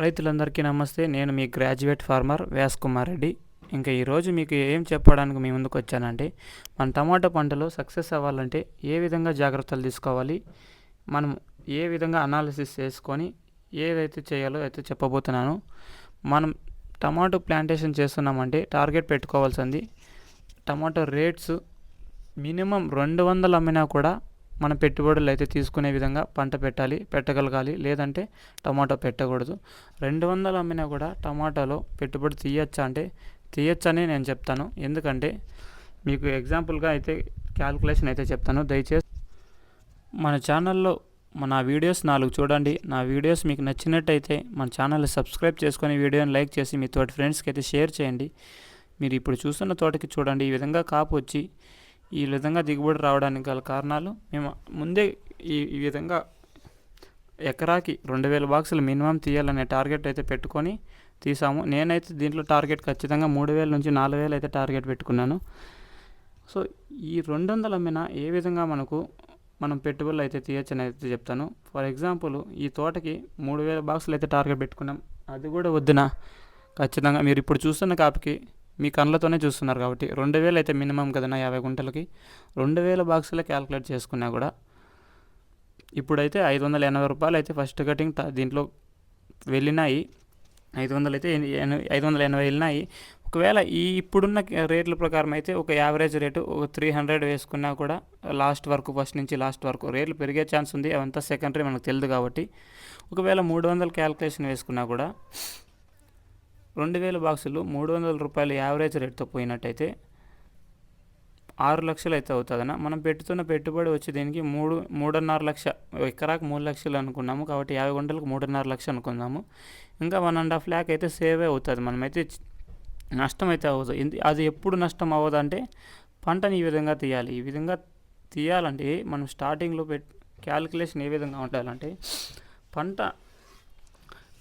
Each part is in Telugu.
రైతులందరికీ నమస్తే. నేను మీ గ్రాడ్యుయేట్ ఫార్మర్ వ్యాస్ కుమార్ రెడ్డి. ఇంకా ఈరోజు మీకు ఏం చెప్పడానికి మీ ముందుకు వచ్చానంటే మన టమాటా పంటలో సక్సెస్ అవ్వాలంటే ఏ విధంగా జాగ్రత్తలు తీసుకోవాలి మనం ఏ విధంగా అనాలిసిస్ చేసుకొని ఏదైతే చేయాలో అయితే చెప్పబోతున్నాను. మనం టమాటో ప్లాంటేషన్ చేస్తున్నామంటే టార్గెట్ పెట్టుకోవాల్సింది టమాటో రేట్స్ మినిమం రెండు వందలు అమ్మినా కూడా మనం పెట్టుబడులు అయితే తీసుకునే విధంగా పంట పెట్టాలి పెట్టగలగాలి. లేదంటే టమాటో పెట్టకూడదు. రెండు వందలు అమ్మినా కూడా టమాటాలో పెట్టుబడి తీయచ్చా అంటే తీయచ్చని నేను చెప్తాను. ఎందుకంటే మీకు ఎగ్జాంపుల్గా అయితే క్యాల్కులేషన్ అయితే చెప్తాను. దయచేసి మన ఛానల్లో మన వీడియోస్ నాలుగు చూడండి. నా వీడియోస్ మీకు నచ్చినట్టయితే మన ఛానల్ని సబ్స్క్రైబ్ చేసుకొని వీడియోని లైక్ చేసి మీ తోటి ఫ్రెండ్స్కి అయితే షేర్ చేయండి. మీరు ఇప్పుడు చూస్తున్న తోటకి చూడండి. ఈ విధంగా కాపు వచ్చి ఈ విధంగా దిగుబడి రావడానికి గల కారణాలు మేము ముందే ఈ ఈ విధంగా ఎకరాకి రెండు వేల బాక్సులు మినిమం తీయాలనే టార్గెట్ అయితే పెట్టుకొని తీసాము. నేనైతే దీంట్లో టార్గెట్ ఖచ్చితంగా మూడు వేల నుంచి నాలుగు వేలు అయితే టార్గెట్ పెట్టుకున్నాను. సో ఈ రెండు వందల అమ్మిన ఏ విధంగా మనకు మనం పెట్టుబడులు అయితే తీయచ్చని అయితే చెప్తాను. ఫర్ ఎగ్జాంపుల్ ఈ తోటకి మూడు వేల బాక్సులు అయితే టార్గెట్ పెట్టుకున్నాం. అది కూడా వద్దునా? ఖచ్చితంగా మీరు ఇప్పుడు చూస్తున్న కాపుకి మీ కళ్ళతోనే చూస్తున్నారు కాబట్టి రెండు వేలు అయితే మినిమం కదన్నా యాభై గుంటలకి? రెండు వేల బాక్సులే క్యాలిక్యులేట్ చేసుకున్నా కూడా ఇప్పుడైతే ఐదు వందల ఎనభై రూపాయలు అయితే ఫస్ట్ కటింగ్ దీంట్లో వెళ్ళినాయి. ఐదు వందలు అయితే ఐదు వందల ఎనభై వెళ్ళినాయి. ఒకవేళ ఈ ఇప్పుడున్న రేట్ల ప్రకారం అయితే ఒక యావరేజ్ రేటు ఒక త్రీ హండ్రెడ్ వేసుకున్నా కూడా లాస్ట్ వరకు ఫస్ట్ నుంచి లాస్ట్ వరకు రేట్లు పెరిగే ఛాన్స్ ఉంది. అవంతా సెకండరీ మనకు తెలియదు కాబట్టి. ఒకవేళ మూడు వందల క్యాలిక్యులేషన్ వేసుకున్నా కూడా రెండు వేల బాక్సులు మూడు వందల రూపాయలు యావరేజ్ రేట్తో పోయినట్టయితే ఆరు లక్షలు అయితే అవుతుందన్న. మనం పెట్టుతున్న పెట్టుబడి వచ్చి దీనికి మూడు మూడున్నర లక్ష ఎకరాకు మూడు లక్షలు అనుకున్నాము కాబట్టి యాభై గుంటలకు మూడున్నర లక్ష అనుకున్నాము. ఇంకా వన్ అండ్ హాఫ్ ల్యాక్ అయితే సేవే అవుతుంది. మనమైతే నష్టం అయితే అవ్వదు. అది ఎప్పుడు నష్టం అవ్వదు అంటే పంటని ఈ విధంగా తీయాలి. ఈ విధంగా తీయాలంటే మనం స్టార్టింగ్లో పెట్ క్యాలిక్యులేషన్ ఏ విధంగా ఉండాలంటే పంట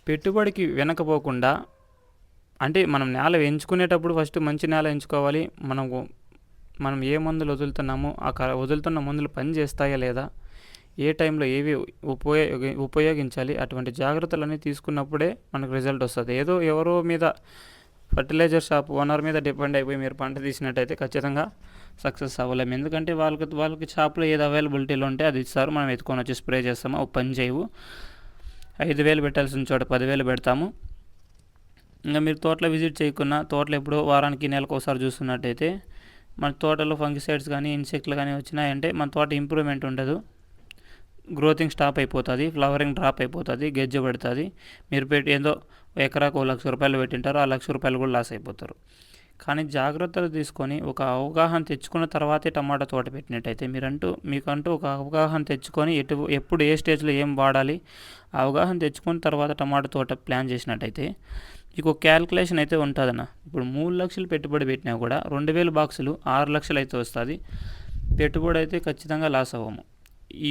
పెట్టుబడికి వెనకపోకుండా అంటే మనం నేల ఎంచుకునేటప్పుడు ఫస్ట్ మంచి నేల ఎంచుకోవాలి. మనము మనం ఏ మందులు వదులుతున్నామో ఆ క- వదులుతున్న మందులు పని చేస్తాయా లేదా? ఏ టైంలో ఏవి ఉపయోగ ఉపయోగించాలి? అటువంటి జాగ్రత్తలన్నీ తీసుకున్నప్పుడే మనకు రిజల్ట్ వస్తుంది. ఏదో ఎవరో మీద ఫర్టిలైజర్ షాప్ ఓనర్ మీద డిపెండ్ అయిపోయి మీరు పంట తీసినట్టయితే ఖచ్చితంగా సక్సెస్ అవ్వలేము. ఎందుకంటే వాళ్ళకి వాళ్ళకి షాప్లో ఏది అవైలబిలిటీలో ఉంటే అది ఇస్తారు. మనం ఎత్తుకొని వచ్చి స్ప్రే చేస్తాము? ఒక పని చేయవు. ఐదు వేలు పెట్టాల్సిన చోట పదివేలు పెడతాము. ఇంకా మీరు తోటలో విజిట్ చేయకున్నా తోటలో ఎప్పుడో వారానికి నెలకు ఒకసారి చూస్తున్నట్టయితే మన తోటలో ఫంగిసైడ్స్ కానీ ఇన్సెక్ట్లు కానీ వచ్చినాయంటే మన తోట ఇంప్రూవ్మెంట్ ఉండదు. గ్రోతింగ్ స్టాప్ అయిపోతుంది ఫ్లవరింగ్ డ్రాప్ అయిపోతుంది గెజ్జ పడుతుంది. మీరు పెట్టి ఏదో ఎకరాకు ఒక లక్ష రూపాయలు పెట్టింటారు ఆ లక్ష రూపాయలు కూడా లాస్ అయిపోతారు. కానీ జాగ్రత్తలు తీసుకొని ఒక అవగాహన తెచ్చుకున్న తర్వాతే టమాటా తోట పెట్టినట్టయితే మీరంటూ మీకంటూ ఒక అవగాహన తెచ్చుకొని ఎటు ఎప్పుడు ఏ స్టేజ్లో ఏం వాడాలి అవగాహన తెచ్చుకున్న తర్వాత టమాటా తోట ప్లాన్ చేసినట్టయితే మీకు క్యాల్కులేషన్ అయితే ఉంటుందన్న. ఇప్పుడు మూడు లక్షలు పెట్టుబడి పెట్టినా కూడా రెండు వేల బాక్సులు ఆరు లక్షలు అయితే వస్తుంది. పెట్టుబడి అయితే ఖచ్చితంగా లాస్ అవ్వము.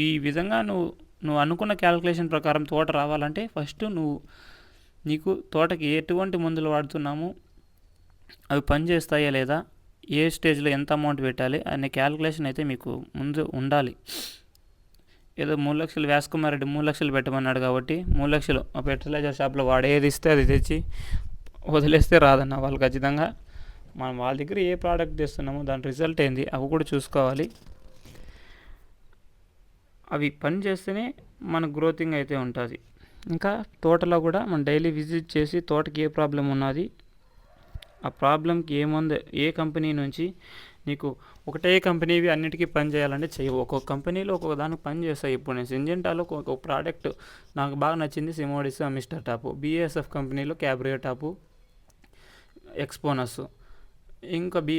ఈ విధంగా నువ్వు నువ్వు అనుకున్న క్యాల్కులేషన్ ప్రకారం తోట రావాలంటే ఫస్ట్ నువ్వు నీకు తోటకి ఎటువంటి మందులు వాడుతున్నాము అవి పని చేస్తాయా లేదా? ఏ స్టేజ్లో ఎంత అమౌంట్ పెట్టాలి? అనే క్యాలిక్యులేషన్ అయితే మీకు ముందు ఉండాలి. ఏదో మూడు లక్షలు వేసుకుమారెడ్డి మూడు లక్షలు పెట్టమన్నాడు కాబట్టి మూడు లక్షలు ఆ ఫెర్టిలైజర్ షాప్లో వాడేది ఇస్తే అది తెచ్చి వదిలేస్తే రాదన్న వాళ్ళు ఖచ్చితంగా. మనం వాళ్ళ దగ్గర ఏ ప్రోడక్ట్ తెస్తున్నామో దాని రిజల్ట్ ఏంది? అవి కూడా చూసుకోవాలి. అవి పని చేస్తేనే మన గ్రోతింగ్ అయితే ఉంటుంది. ఇంకా తోటలో కూడా మనం డైలీ విజిట్ చేసి తోటకి ఏ ప్రాబ్లం ఉన్నది? ఆ ప్రాబ్లంకి ఏముంది ఏ కంపెనీ నుంచి నీకు ఒకటే కంపెనీవి అన్నిటికీ పని చేయాలంటే చేయవు ఒక్కొక్క కంపెనీలో ఒక్కొక్క దానికి పని చేస్తాయి. ఇప్పుడు నేను సింజెంటాలో ఒక ప్రోడక్ట్ నాకు బాగా నచ్చింది సిమోడిస్ మిస్టర్ టాపు బిఎస్ఎఫ్ కంపెనీలో క్యాబ్రియో టాపు ఎక్స్పోనస్ ఇంకా బి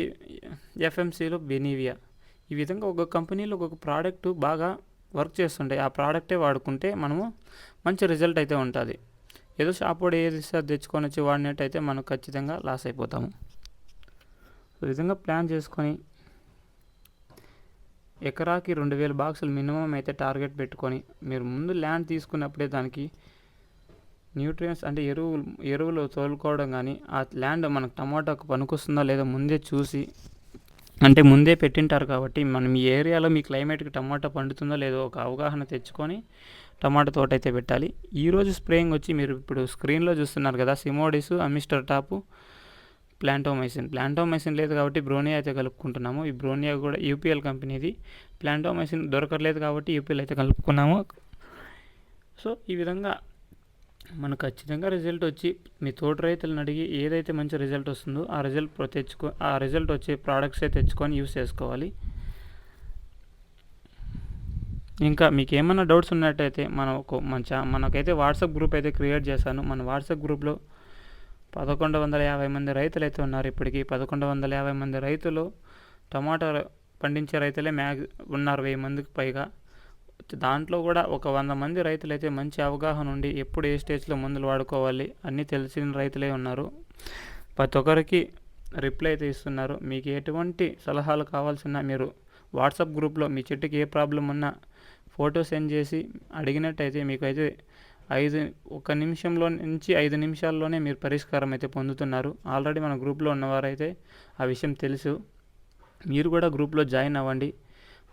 ఎఫ్ఎంసీలో బెనీవియా ఈ విధంగా ఒక్కొక్క కంపెనీలో ఒక్కొక్క ప్రోడక్ట్ బాగా వర్క్ చేస్తుంటాయి. ఆ ప్రోడక్టే వాడుకుంటే మనము మంచి రిజల్ట్ అయితే ఉంటుంది. ఏదో షాప్ కూడా ఏది ఇస్తే అది తెచ్చుకొని వచ్చి వాడినట్టయితే మనం ఖచ్చితంగా లాస్ అయిపోతాము. ఈ విధంగా ప్లాన్ చేసుకొని ఎకరాకి రెండు వేల బాక్సులు మినిమం అయితే టార్గెట్ పెట్టుకొని మీరు ముందు ల్యాండ్ తీసుకున్నప్పుడే దానికి న్యూట్రియన్స్ అంటే ఎరువులు ఎరువులు తోలుకోవడం కానీ ఆ ల్యాండ్ మనకు టమాటాకు పనికొస్తుందో లేదో ముందే చూసి అంటే ముందే పెట్టింటారు కాబట్టి మనం ఈ ఏరియాలో మీ క్లైమేట్కి టమాటా పండుతుందో లేదో ఒక అవగాహన తెచ్చుకొని టమాటా తోట అయితే పెట్టాలి ఈరోజు స్ప్రేయింగ్ వచ్చి మీరు ఇప్పుడు స్క్రీన్లో చూస్తున్నారు కదా సిమోడిస్ అమిస్టర్ టాపు ప్లాంటోమైసిన్. ప్లాంటోమైసిన్ లేదు కాబట్టి బ్రోనియా అయితే కలుపుకుంటున్నాము. ఈ బ్రోనియా కూడా యూపీఎల్ కంపెనీది. ప్లాంటోమైసిన్ దొరకలేదు కాబట్టి యూపీఎల్ అయితే కలుపుకున్నాము. సో ఈ విధంగా మనకు ఖచ్చితంగా రిజల్ట్ వచ్చి మీ తోట రైతులను అడిగి ఏదైతే మంచి రిజల్ట్ వస్తుందో ఆ రిజల్ట్ తెచ్చుకో ఆ రిజల్ట్ వచ్చే ప్రోడక్ట్సే అయితే తెచ్చుకొని యూస్ చేసుకోవాలి. ఇంకా మీకు ఏమైనా డౌట్స్ ఉన్నట్టయితే మనం ఒక మన మనకైతే వాట్సాప్ గ్రూప్ అయితే క్రియేట్ చేశాను. మన వాట్సాప్ గ్రూప్లో పదకొండు వందల యాభై మంది రైతులు అయితే ఉన్నారు ఇప్పటికీ. పదకొండు వందల యాభై మంది రైతులు టమాటా పండించే రైతులే మ్యాగ్ ఉన్నారు వెయ్యి మందికి పైగా. దాంట్లో కూడా ఒక వంద మంది రైతులు అయితే మంచి అవగాహన ఉండి ఎప్పుడు ఏ స్టేజ్లో మందులు వాడుకోవాలి అన్నీ తెలిసిన రైతులే ఉన్నారు. ప్రతి ఒక్కరికి రిప్లై అయితే ఇస్తున్నారు. మీకు ఎటువంటి సలహాలు కావాల్సిన మీరు వాట్సాప్ గ్రూప్లో మీ చెట్టుకి ఏ ప్రాబ్లం ఉన్నా ఫోటో సెండ్ చేసి అడిగినట్టయితే మీకు అయితే ఐదు ఒక నిమిషంలో నుంచి ఐదు నిమిషాల్లోనే మీరు పరిష్కారం అయితే పొందుతున్నారు. ఆల్రెడీ మన గ్రూప్లో ఉన్నవారైతే ఆ విషయం తెలుసు. మీరు కూడా గ్రూప్లో జాయిన్ అవ్వండి.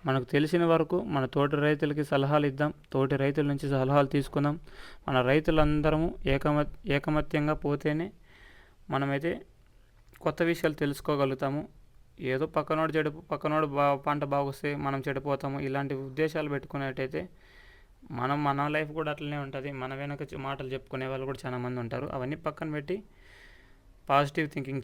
మనకు తెలిసిన వరకు మన తోటి రైతులకి సలహాలు ఇద్దాం. తోటి రైతుల నుంచి సలహాలు తీసుకుందాం. మన రైతులందరము ఏకమ ఏకమత్యంగా పోతేనే మనమైతే కొత్త విషయాలు తెలుసుకోగలుగుతాము. ఏదో పక్కనోడు చెడు పక్కనోడు బా పంట బాగొస్తే మనం చెడిపోతాము. ఇలాంటి ఉద్దేశాలు పెట్టుకున్నట్టయితే మనం మన లైఫ్ కూడా అట్లనే ఉంటుంది. మన వెనక మాటలు చెప్పుకునే వాళ్ళు కూడా చాలామంది ఉంటారు. అవన్నీ పక్కన పెట్టి పాజిటివ్ థింకింగ్